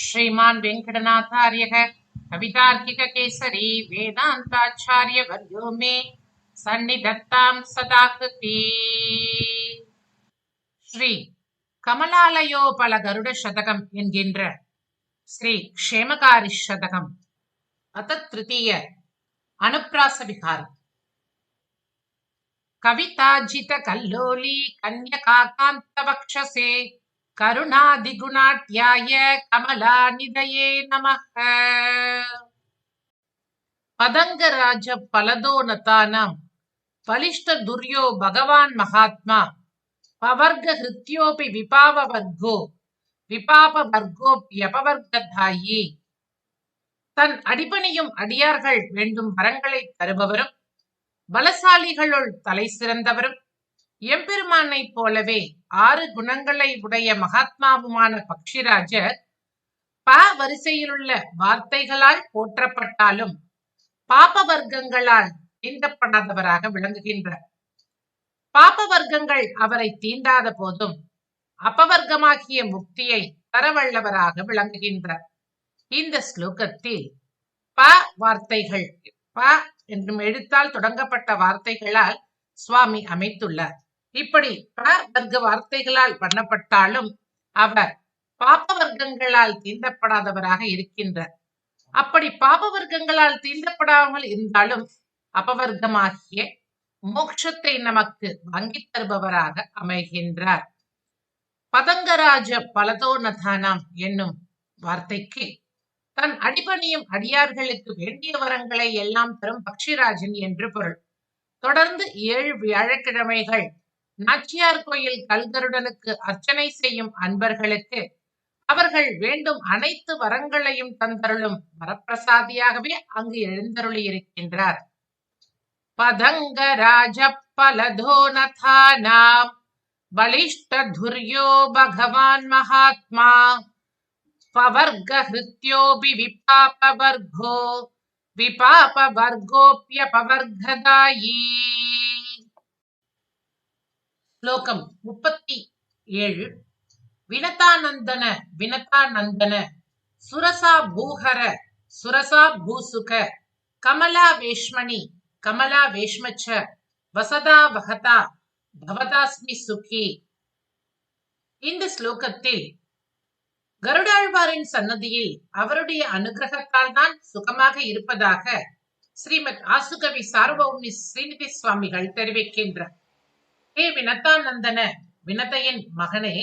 श्रीमान् वेङ्कटनाथार्यः कवितार्किककेसरी वेदान्ताचार्यवर्यो मे सन्निधत्तां सदा कृती ஸ்ரீ கமலாலயோபல கருட சதகம் என்கின்ற ஸ்ரீ க்ஷேமகாரி சதகம் அத திருத்தீய அனுப்பிராச விகாரம் கவிதாஜித கல்லோலி கன்யகாகாந்த வக்ஷசே கருணாதிகுணாட்யாய கமலாநிதயே நமக. பதங்கராஜ பலதோனதானம் பலிஷ்ட துர்யோ பகவான் மகாத்மா பவர்க ஹிருத்யோபி விபாவ வர்க்கோ விபாப வர்க்கோப்யபவர்க்கதாயி தன் அடிபணியும் அடியார்கள் வேண்டும் வரங்களை தருபவரும் பலசாலிகளுள் தலை சிறந்தவரும் எம்பெருமானைப் போலவே ஆறு குணங்களை உடைய மகாத்மாவுமான பக்ஷிராஜர் ப வரிசையிலுள்ள வார்த்தைகளால் போற்றப்பட்டாலும் பாப வர்க்கங்களால் தீண்டப்படாதவராக விளங்குகின்றார். பாப வர்க்கங்கள் அவரை தீண்டாத போதும் அபவர்க்கமாகிய முக்தியை தரவல்லவராக விளங்குகின்றார். இந்த ஸ்லோகத்தில் ப வார்த்தைகள் ப என்றும் எழுத்தால் தொடங்கப்பட்ட வார்த்தைகளால் சுவாமி அமைத்துள்ளார். இப்படி ப வர்க்க வார்த்தைகளால் பண்ணப்பட்டாலும் அவர் பாப வர்க்கங்களால் தீண்டப்படாதவராக இருக்கின்றார். அப்படி பாப வர்க்கங்களால் தீண்டப்படாமல் இருந்தாலும் அபவர்க்கமாகிய மோட்சத்தை நமக்கு வாங்கி தருபவராக அமைகின்றார். பதங்கராஜ பலதோனதானாம் என்னும் வார்த்தைக்கு தன் அடிபணியும் அடியார்களுக்கு வேண்டிய வரங்களை எல்லாம் தரும் பக்ஷிராஜன் என்று பொருள். தொடர்ந்து ஏழு வியாழக்கிழமைகள் நாச்சியார் கோயில் கல்கருடனுக்கு அர்ச்சனை செய்யும் அன்பர்களுக்கு அவர்கள் வேண்டும் அனைத்து வரங்களையும் தந்தருளும் வரப்பிரசாதியாகவே அங்கு எழுந்தருளியிருக்கின்றார். இருக்கின்றார் பதங்கராஜ பலதோநதானாம் பலிஷ்ட துர்யோ பகவான் மகாத்மா பவர்க பவர்கஹிருத்யோபி விபாபவர்கோ விபாபவர்கோப்பியபவர்கதாயீ ஸ்லோகம் முப்பத்தி ஏழு. வினதானந்தன வினதானந்தன சுரசா பூஹர சுரசா பூசுக கமலா வேஷ்மணி கமலா வேஷ்மச்ச வசதா வகதா பவதாஸ்மி சுகி. இந்த ஸ்லோகத்தில் கருடாழ்வாரின் சன்னதியில் அவருடைய அனுகிரகத்தால் தான் சுகமாக இருப்பதாக ஸ்ரீமத் ஆசுகவி சார்வௌமி ஸ்ரீநிதி சுவாமிகள் தெரிவிக்கின்றார். ஹே வினத்தானந்தன வினதையின் மகனே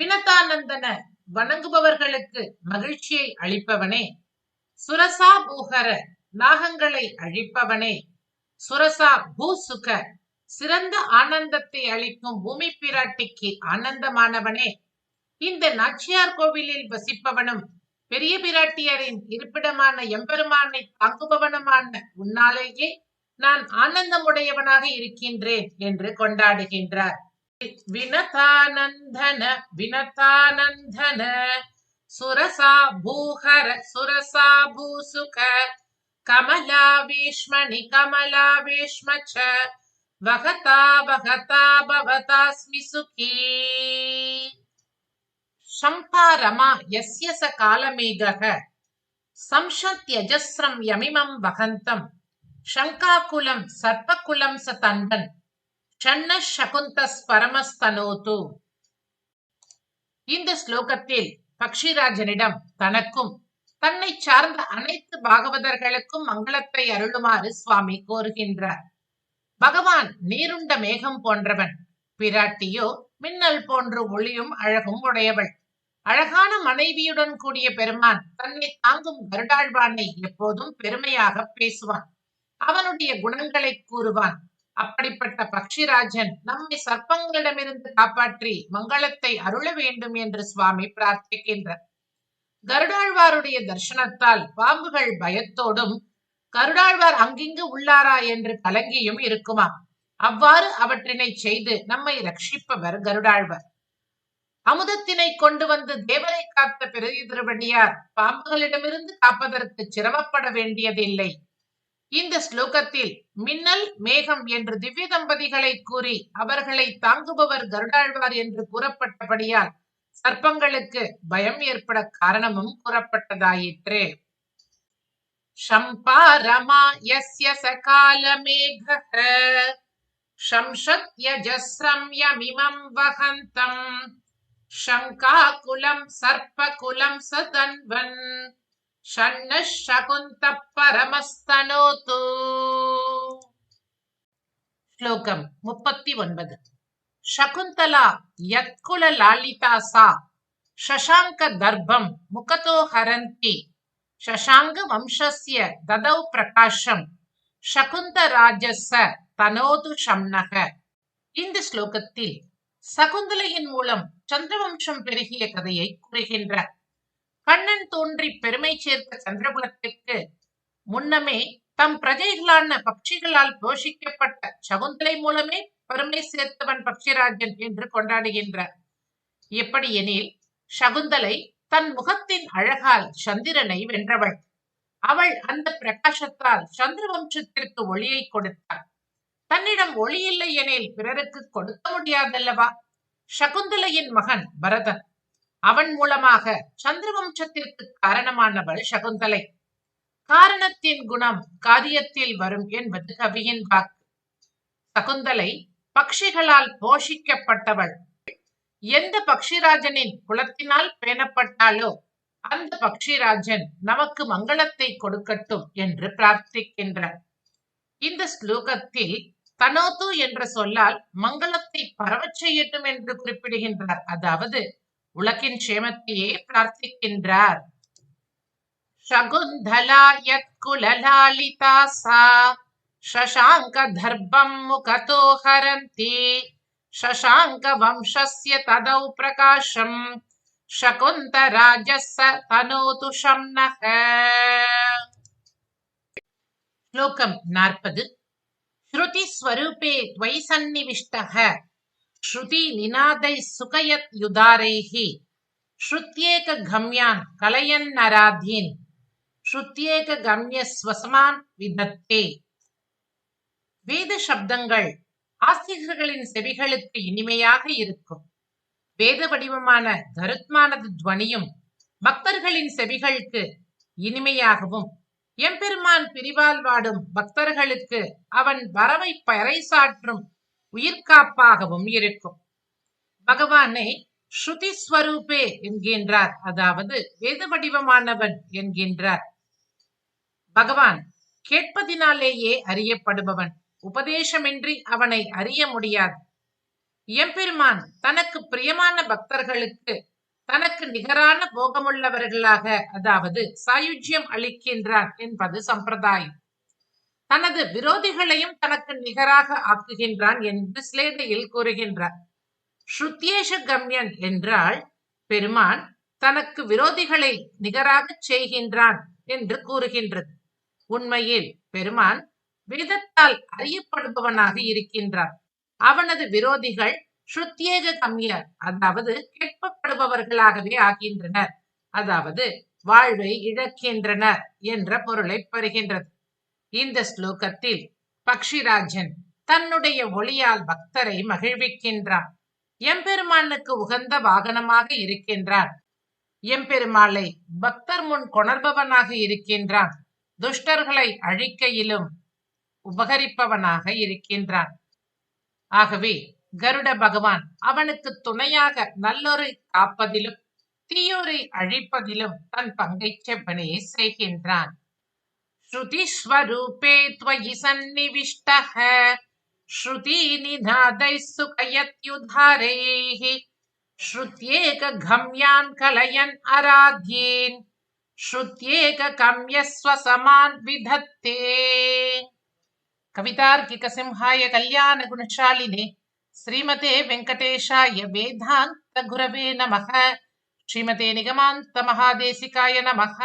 வினத்தானந்தன வணங்குபவர்களுக்கு மகிழ்ச்சியை அளிப்பவனே சுரசா பூகர நாகங்களை அழிப்பவனே சுரசா பூசுக சிறந்த ஆனந்தத்தை அளிக்கும் பூமி பிராட்டிக்கு ஆனந்தமானவனே. இந்த நாச்சியார் கோவிலில் வசிப்பவனும் பெரிய பிராட்டியரின் இருப்பிடமான எம்பெருமானை தாங்குபவனுமான உன்னாலேயே நான் ஆனந்தமுடையவனாக இருக்கின்றேன் என்று கொண்டாடுகின்றார். வினதானந்தன வினதானந்தன சுரசா பூஹர சுரசா பூசுக கமலா வேஷ்மணி கமலா வேஷ்மச்ச வகதா வகதா பவதாஸ்மி சுகி. சம்பாரமா யஸ்ய ச சம்ஷத் யஜஸ்ரம் யமிமம் வகந்தம். சங்காகுலம் சர்ப்பகுலம் ச தண்டன். ஷண்ண சகுந்தஸ் பரமஸ்தனோது இந்த ஸ்லோகத்தில் பக்ஷிராஜனிடம் தனக்கும் தன்னை சார்ந்த அனைத்து பாகவதர்களுக்கும் மங்களத்தை அருளுமாறு சுவாமி கோருகின்றார். பகவான் நீருண்ட மேகம் போன்றவன் பிராட்டியோ மின்னல் போன்று ஒளியும் அழகும் உடையவள். அழகான மனைவியுடன் கூடிய பெருமான் தன்னை தாங்கும் கருடாழ்வானை எப்போதும் பெருமையாக பேசுவான். அவனுடைய குணங்களை கூறுவான். அப்படிப்பட்ட பக்ஷிராஜன் நம்மை சர்ப்பங்களிடமிருந்து காப்பாற்றி மங்களத்தை அருள வேண்டும் என்று சுவாமி பிரார்த்திக்கின்றார். கருடாழ்வாருடைய தர்சனத்தால் பாம்புகள் பயத்தோடும் கருடாழ்வார் அங்கிங்கு உள்ளாரா என்று கலங்கியும் இருக்குமாம் அவ்வாறு அவற்றினை செய்து நம்மை ரட்சிப்பவர் கருடாழ்வர். அமுதத்தினை கொண்டு வந்து தேவரை காத்த பெரிய திருவடியார் பாம்புகளிடமிருந்து காப்பதற்கு சிரமப்பட வேண்டியதில்லை. இந்த ஸ்லோகத்தில் மின்னல் மேகம் என்று திவ்ய தம்பதிகளை கூறி அவர்களை தாங்குபவர் கருடாழ்வார் என்று கூறப்பட்டபடியால் சர்ப்பங்களுக்கு பயம் ஏற்பட காரணமும் கூறப்பட்டதாயிற்று शम्पारमा यस्य सकालमेघः शंशत्यजस्रं यमिमं वहन्तम् शङ्काकुलं सर्पकुलं स तन्वन् षण्णः शकुन्तः परमस्तनोतु ஸ்லோகம் முப்பத்தி ஒன்பது சகுந்தலா யத்குல லாலிதா சா ஷசாங்க தர்பம் முகதோ ஹரந்தி ஷசாங்க வம்சஸ்ய ததௌ பிரகாஷம் சகுந்த ராஜஸ தனோது ஷம்னக இந்த ஸ்லோகத்தில் சகுந்தலையின் மூலம் சந்திரவம்சம் பெருகிய கதையை கூறுகின்றார். கண்ணன் தோன்றி பெருமை சேர்த்த சந்திரகுலத்திற்கு முன்னமே தம் பிரஜைகளான பட்சிகளால் போஷிக்கப்பட்ட சகுந்தலை மூலமே பெருமை சேர்த்தவன் பக்ஷிராஜன் என்று கொண்டாடுகின்றார். எப்படி எனில் சகுந்தலை தன் முகத்தின் அழகால் சந்திரனை வென்றவள். அவள் அந்த பிரகாசத்தால் சந்திர வம்சத்திற்கு ஒளியை கொடுத்தாள். தன்னிடம் ஒளி இல்லை எனில் பிறருக்கு கொடுக்க முடியாதல்லவா? சகுந்தலையின் மகன் பரதன். அவன் மூலமாக சந்திரவம்சத்திற்கு காரணமானவள் சகுந்தலை. காரணத்தின் குணம் காரியத்தில் வரும் என்பது கவியின் வாக்கு. சகுந்தலை பக்ஷிகளால் போஷிக்கப்பட்டவள். எந்த பக்ஷிராஜனின் குலத்தினால் பேணப்பட்டாலோ அந்த பக்ஷிராஜன் நமக்கு மங்களத்தை கொடுக்கட்டும் என்று பிரார்த்திக்கின்றார். இந்த ஸ்லோகத்தில் தனோது என்ற சொல்லால் மங்களத்தை பரவச் செய்யட்டும் என்று குறிப்பிடுகின்றார். அதாவது உலகின் சேமத்தையே பிரார்த்திக்கின்றார் சகுந்தலா யத்குலலாலிதா சா शशाङ्क दर्भं मुखतो हरन्ति शशाङ्कवंशस्य तदौ प्रकाशम् शकुन्तराजः स तनोतु शम्नः श्लोकम् नार्पद् श्रुतिस्वरूपे त्वयि सन्निविष्टः श्रुतिनिनादैः सुखयत् युदारैः श्रुत्येकगम्यान् कलयन्नराधीन् श्रुत्येकगम्यस्वसमान् विधत्ते வேத சப்தங்கள் ஆசிரியர்களின் செவிகளுக்கு இனிமையாக இருக்கும் வேத வடிவமான கருத்மானது துவனியும் பக்தர்களின் செவிகளுக்கு இனிமையாகவும் எம்பெருமான் பிரிவால் வாடும் பக்தர்களுக்கு அவன் வரவை பறைசாற்றும் உயிர்காப்பாகவும் இருக்கும். பகவானை ஸ்ருதி ஸ்வரூபே என்கின்றார். அதாவது வேத வடிவமானவன் என்கின்றார். பகவான் கேட்பதினாலேயே அறியப்படுபவன். உபதேசமின்றி அவனை அறிய முடியாது. எம்பெருமான் தனக்கு பிரியமான பக்தர்களுக்கு தனக்கு நிகரான போகமுள்ளவர்களாக அதாவது சாயுஜ்யம் அளிக்கின்றான் என்பது சம்பிரதாயம். தனது விரோதிகளையும் தனக்கு நிகராக ஆக்குகின்றான் என்று ஸ்லேடையில் கூறுகின்றார். ஸ்ருத்யேஷ கம்யன் என்றால் பெருமான் தனக்கு விரோதிகளை நிகராக செய்கின்றான் என்று கூறுகின்றது. உண்மையில் பெருமான் வேதத்தால் அறியப்படுபவனாக இருக்கின்றான் அவனது விரோதிகள் ஸ்ருத்யேக கம்யர் அதாவது கேட்கப்படுபவர்களாகவே ஆகின்றனர். அதாவது வாழ்வை இழக்கின்றனர் என்ற பொருளை பெறுகின்றது. இந்த ஸ்லோகத்தில் பக்ஷிராஜன் தன்னுடைய ஒளியால் பக்தரை மகிழ்விக்கின்றான். எம்பெருமானுக்கு உகந்த வாகனமாக இருக்கின்றான். எம்பெருமாளை பக்தர் முன் கொணர்பவனாக இருக்கின்றான். துஷ்டர்களை அழிக்கையிலும் உபகரிப்பவனாக இருக்கின்றான். ஆகவே கருட பகவான் அவனுக்கு துணையாக நல்லொரு காப்பதிலும் தீயோரை அழிப்பதிலும் தன் பங்கை செவ்வனையை செய்கின்றான். श्रुतिस्वरूपे त्वयि सन्निविष्टः। श्रुतीनिधादैः सुखयत्युधारैः श्रुत्येकगम्यान् कलयन् अराध्येन् श्रुत्येककम्यस्वसमान् विधत्ते। कवितार्किक सिंहाय कल्याण गुणशालिने श्रीमते वेंकटेशाय वेदांत गुरवे नमः। श्रीमते निगमान्तमहादेशिकाय नमः।